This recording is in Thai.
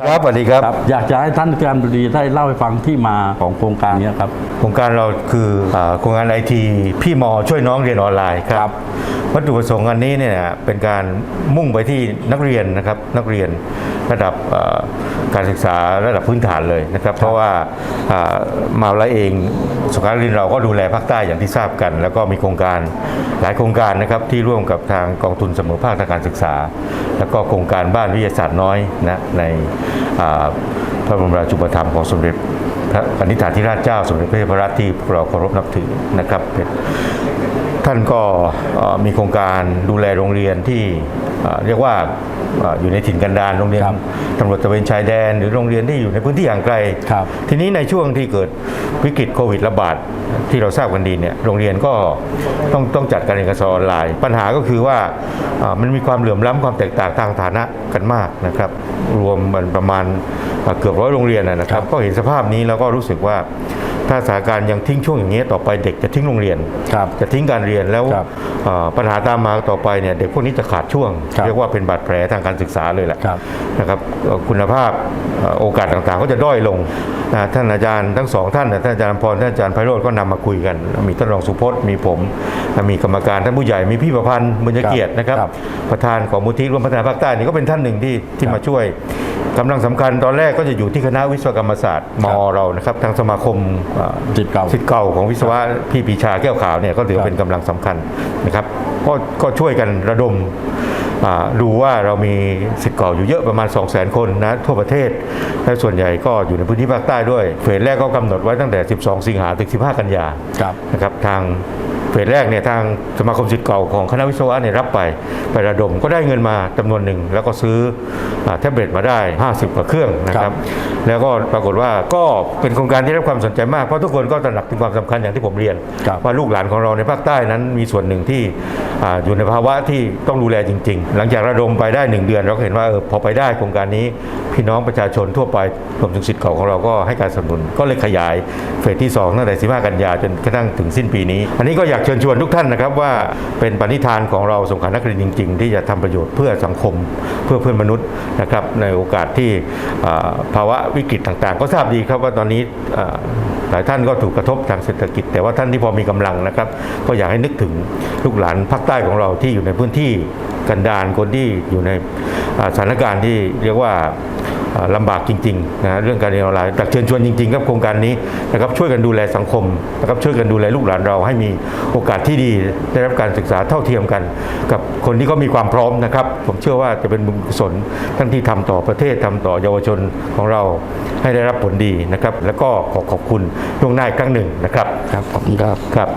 ครับสวัสดีครับครับอยากจะให้ท่านการบดีได้เล่าให้ฟังที่มาของโครงการนี้ครับโครงการเราคืออ่าโครงการไอทีพี่มอช่วยน้องเรียนออนไลน์คครัรับบวัตถุประสงค์อันนี้เนี่ยเป็นการมุ่งไปที่นักเรียนนะครับนักเรียน ระดับอ่าการศึกษาระดับพื้นฐานเลยนะครับ เพราะว่าอ่ามหาวิทยาลัยเองสงขลานครินทร์เราก็ดูแลภาคใต้อย่างที่ทราบกัน แล้วก็มีโครงการหลายโครงการนะครับที่ร่วมกับทางกองทุนเสมอภาคทางการศึกษา แล้วก็โครงการบ้านวิทยาศาสตร์น้อยนะในอ่าพระบรมราชูปถัมภ์ของสมเด็จพระอนิฐาธิราชเจ้าสมเด็จพระเทพรัตน์ที่พวกเราเคารพนับถือนะครับเป็น ท่านก็เอ่อมีโครงการดูแลโรงเรียนที่เอ่อเรียกว่าเอ่ออยู่ในถิ่นกันดารโรงเรียนครับตำรวจตระเวนชายแดน หรือโรงเรียนที่อยู่ในพื้นที่ห่างไกลครับทีนี้ในช่วงที่เกิดวิกฤตโควิดระบาดที่เราทราบกันดีเนี่ยโรงเรียนก็ต้องต้องจัดการเรียนการสอนออนไลน์ ปัญหาก็คือว่าเอ่อมันมีความเหลื่อมล้ำความแตกต่างทางฐานะกันมากนะครับ รวมมันประมาณเอ่อเกือบร้อยโรงเรียนนะนะครับ ก็เห็นสภาพนี้แล้วก็รู้สึกว่า ถ้าสถานการณ์ยังทิ้งช่วงอย่างนี้ต่อไปเด็กจะทิ้งโรงเรียนครับจะทิ้งการเรียนแล้วครับเอ่อ ปัญหาตามมาต่อไปเนี่ยเด็กพวกนี้จะขาดช่วงครับเรียกว่าเป็นบาดแผลทางการศึกษาเลยแหละครับนะครับเอ่อคุณภาพเอ่อโอกาสต่างๆ ก็จะด้อยลงนะท่านอาจารย์ทั้งสองท่านนะท่านอาจารย์พรท่านอาจารย์ไพโรธก็นำมาคุยกัน มีท่านรองสุพจน์มีผม มีกรรมการท่านผู้ใหญ่มีพี่ประพันธ์บุญเกียรตินะครับครับประธานของมูลที่ร่วมพัฒนาภาคใต้นี่ก็เป็นท่านหนึ่งที่ที่ครับมาช่วยกำลังสำคัญตอนแรกก็จะอยู่ที่คณะวิศวกรรมศาสตร์มครับเรานะครับทางสมาคมเอ่อจิตเก่าสิทธิ์เก่าของวิศวะพี่ปีชาแก้วขาวเนี่ยก็ถือครับว่าเป็นกำลังสำคัญนะครับก็ก็ช่วยกันระดม ดูว่าเรามีสิทธิ์เก่าอยู่เยอะประมาณ 2 0 0 0 0 0 คนนะทั่วประเทศ และส่วนใหญ่ก็อยู่ในพื้นที่ภาคใต้ด้วย เฟสแรกก็กำหนดไว้ตั้งแต่ 12 สิงหาถึง 15 กันยาครับนะครับทางเฟสแรกเนี่ยทางสมาคมสิทธิ์เก่าของคณะวิศวะเนี่ยรับไป ไประดมก็ได้เงินมาจำนวนหนึ่ง แล้วก็ซื้ออาแท็บเล็ตมาได้ 50 กว่าเครื่องนะคครัรับบแล้วก็ปรากฏว่าก็เป็นโครงการที่ได้รับความสนใจมาก เพราะทุกคนก็ตระหนักถึงความสำคัญอย่างที่ผมเรียนครับว่าลูกหลานของเราในภาคใต้นั้นมีส่วนหนึ่งที่อ่าอยู่ในภาวะที่ต้องดูแลจริง ๆหลังจากระดมไปได้หนึ่งเดือน เราก็เห็นว่าออพอไปได้โครงการนี้พี่น้องประชาชนทั่วไปรวมถึงสิทธิ์เก่าของเราก็ให้การสนับสนุน ก็เลยขยายเฟสที่สองตั้งแต่15กันยาจนกระทั่งถึงสิ้นปีนี้ อันนี้ก็อยากเชิญชวนทุกท่านนะครับว่าเป็นปณิธานของเราสงขลานครินทร์จริง ๆ ที่จะทำประโยชน์เพื่อสังคมเพื่อเพื่อนมนุษย์นะครับในโอกาสที่ภาวะวิกฤตต่างๆ ก็ทราบดีครับว่าตอนนี้หลายท่านก็ถูกกระทบทางเศรษฐกิจ แต่ว่าท่านที่พอมีกำลังนะครับก็อยากให้นึกถึงลูกหลานภาคใต้ของเราที่อยู่ในพื้นที่ กันดารคนที่อยู่ในอ่าสถานการณ์ที่เรียกว่าอ่าลำบากจริงๆนะเรื่องการเรียนออนไลน์อยากเชิญชวนจริงๆครับโครงการนี้นะครับช่วยกันดูแลสังคมนะครับช่วยกันดูแลลูกหลานเราให้มีโอกาสที่ดีได้รับการศึกษาเท่าเทียมกัน กับคนที่เขามีความพร้อมนะครับ ผมเชื่อว่าจะเป็นบุญกุศลทั้งที่ทำต่อประเทศทำต่อเยาวชนของเราให้ได้รับผลดีนะครับ แล้วก็ขอขอบคุณล่วงหน้าอีกครั้งหนึ่งนะครับครับขอบคุณครับครับ